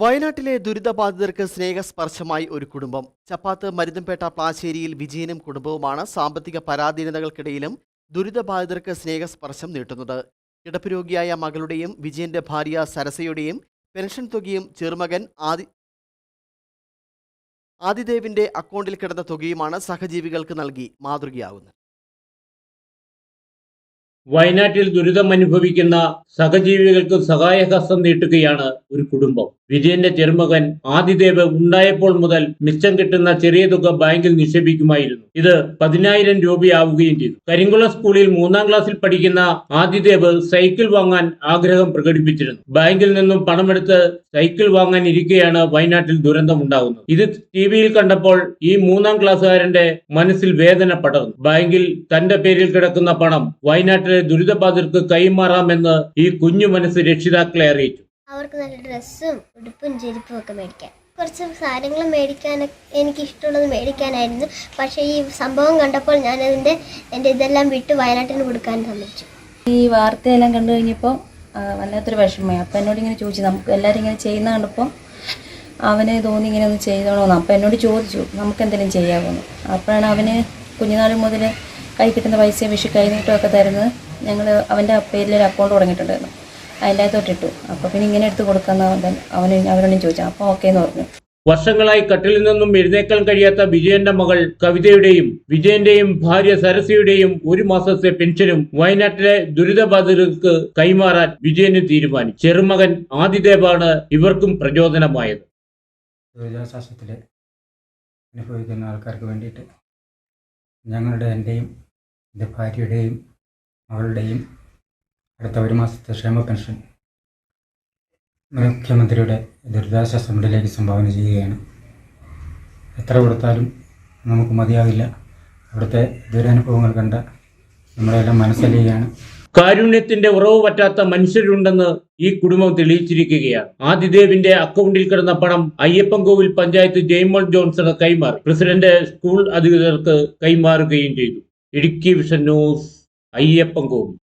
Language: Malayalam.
വയനാട്ടിലെ ദുരിതബാധിതർക്ക് സ്നേഹസ്പർശമായി ഒരു കുടുംബം. ചപ്പാത്ത് മരുതംപേട്ട പ്ലാശ്ശേരിയിൽ വിജയനും കുടുംബവുമാണ് സാമ്പത്തിക പരാധീനതകൾക്കിടയിലും ദുരിതബാധിതർക്ക് സ്നേഹസ്പർശം നീട്ടുന്നത്. കിടപ്പുരോഗിയായ മകളുടെയും വിജയന്റെ ഭാര്യ സരസയുടെയും പെൻഷൻ തുകയും ചെറുമകൻ ആദി ആദിദേവിന്റെ അക്കൗണ്ടിൽ കിടന്ന തുകയുമാണ് സഹജീവികൾക്ക് നൽകി മാതൃകയാകുന്നത് വയനാട്ടിൽ ദുരിതമനുഭവിക്കുന്ന സഹജീവികൾക്ക് സഹായഹസ്തം നീട്ടുകയാണ് ഒരു കുടുംബം. വിജയന്റെ ചെറുമകൻ ആദിദേവ് ഉണ്ടായപ്പോൾ മുതൽ മിച്ചം കിട്ടുന്ന ചെറിയ തുക ബാങ്കിൽ നിക്ഷേപിക്കുമായിരുന്നു. ഇത് പതിനായിരം രൂപയാവുകയും ചെയ്തു. കരിങ്കുളം സ്കൂളിൽ മൂന്നാം ക്ലാസ്സിൽ പഠിക്കുന്ന ആദിദേവ് സൈക്കിൾ വാങ്ങാൻ ആഗ്രഹം പ്രകടിപ്പിച്ചിരുന്നു. ബാങ്കിൽ നിന്നും പണമെടുത്ത് സൈക്കിൾ വാങ്ങാൻ ഇരിക്കെയാണ് വയനാട്ടിൽ ദുരന്തമുണ്ടാകുന്നത് ഇത് ടി വിയിൽ കണ്ടപ്പോൾ ഈ മൂന്നാം ക്ലാസ്സുകാരന്റെ മനസ്സിൽ വേദന പടർന്നു. ബാങ്കിൽ തന്റെ പേരിൽ കിടക്കുന്ന പണം വയനാട്ടിലെ ദുരിതബാധിതർക്ക് കൈമാറാമെന്ന് ഈ കുഞ്ഞു മനസ്സ് രക്ഷിതാക്കളെ അറിയിച്ചു. അവർക്ക് നല്ല ഡ്രസ്സും ഉടുപ്പും ചെരുപ്പും ഒക്കെ മേടിക്കാൻ. കുറച്ച് സാധനങ്ങൾ മേടിക്കാൻ എനിക്ക് ഇഷ്ടമുള്ളത് മേടിക്കാനായിരുന്നു. പക്ഷേ ഈ സംഭവം കണ്ടപ്പോൾ ഞാൻ അതിന്റെ എന്റെ ഇതെല്ലാം വിട്ട് വയനാട്ടിന് കൊടുക്കാൻ സമ്മതിച്ചു ഈ വാർത്തയെല്ലാം കണ്ടു കഴിഞ്ഞപ്പോൾ വല്ലാത്തൊരു വിഷമമായി. അപ്പം എന്നോട് ഇങ്ങനെ ചോദിച്ചു നമുക്ക് എല്ലാവരും ഇങ്ങനെ ചെയ്യുന്ന കണ്ടപ്പോൾ അവന് തോന്നി ഇങ്ങനെ ഒന്ന് ചെയ്തോളൂന്ന്. അപ്പം എന്നോട് ചോദിച്ചു നമുക്ക് എന്തെങ്കിലും ചെയ്യാമോ അപ്പോഴാണ് അവന് കുഞ്ഞുനാൾ മുതൽ കൈ കിട്ടുന്ന പൈസ വിഷു കൈനീട്ടമൊക്കെ തരുന്നത് ഞങ്ങൾ അവന്റെ പേരിൽ ഒരു അക്കൗണ്ട് തുടങ്ങിയിട്ടുണ്ടായിരുന്നു. അതിന്റെ അകത്തോട്ടിട്ടു അപ്പോൾ പിന്നെ ഇങ്ങനെ എടുത്ത് കൊടുക്കാമെന്ന് അവൻ അവന് അവരോടും ചോദിച്ചു. അപ്പോൾ ഓക്കെ എന്ന് പറഞ്ഞു. വർഷങ്ങളായി കട്ടിലിൽ നിന്നും എഴുന്നേക്കാൻ കഴിയാത്ത വിജയന്റെ മകൾ കവിതയുടെയും വിജയന്റെയും ഭാര്യ സരസിയുടെയും ഒരു മാസത്തെ പെൻഷനും വയനാട്ടിലെ ദുരിതബാധിതർക്ക് കൈമാറാൻ വിജയന് തീരുമാനിച്ചു. ചെറുമകൻ ആദിദേവാണ് ഇവർക്കും പ്രചോദനമായത്. ദുരിതാശ്വാസത്തിൽ അനുഭവിക്കുന്ന ആൾക്കാർക്ക് വേണ്ടിയിട്ട് ഞങ്ങളുടെ എന്റെയും എന്റെ ഭാര്യയുടെയും മകളുടെയും അടുത്ത ഒരു മാസത്തെ ക്ഷേമ പെൻഷൻ മുഖ്യമന്ത്രിയുടെ ദുരിതാശ്വാസ ഫണ്ടിലേക്ക് സംഭാവന ചെയ്യുകയാണ്. എത്ര കൊടുത്താലും നമുക്ക് മതിയാവില്ല. അവിടുത്തെ ദുരനുഭവങ്ങൾ കണ്ട നമ്മളെല്ലാം മനസ്സിലാണ് കാരുണ്യത്തിന്റെ ഉറവ് പറ്റാത്ത മനുഷ്യരുണ്ടെന്ന് ഈ കുടുംബം തെളിയിച്ചിരിക്കുകയാണ്. ആദിദേവിന്റെ അക്കൗണ്ടിൽ കിടന്ന പണം അയ്യപ്പൻകോവിൽ പഞ്ചായത്ത് ജെയ്മോൾ ജോൺസണ് കൈമാറി. പ്രസിഡന്റ് സ്കൂൾ അധികൃതർക്ക് കൈമാറുകയും ചെയ്തു. Idukki vision news. അയ്യപ്പൻകോവിൽ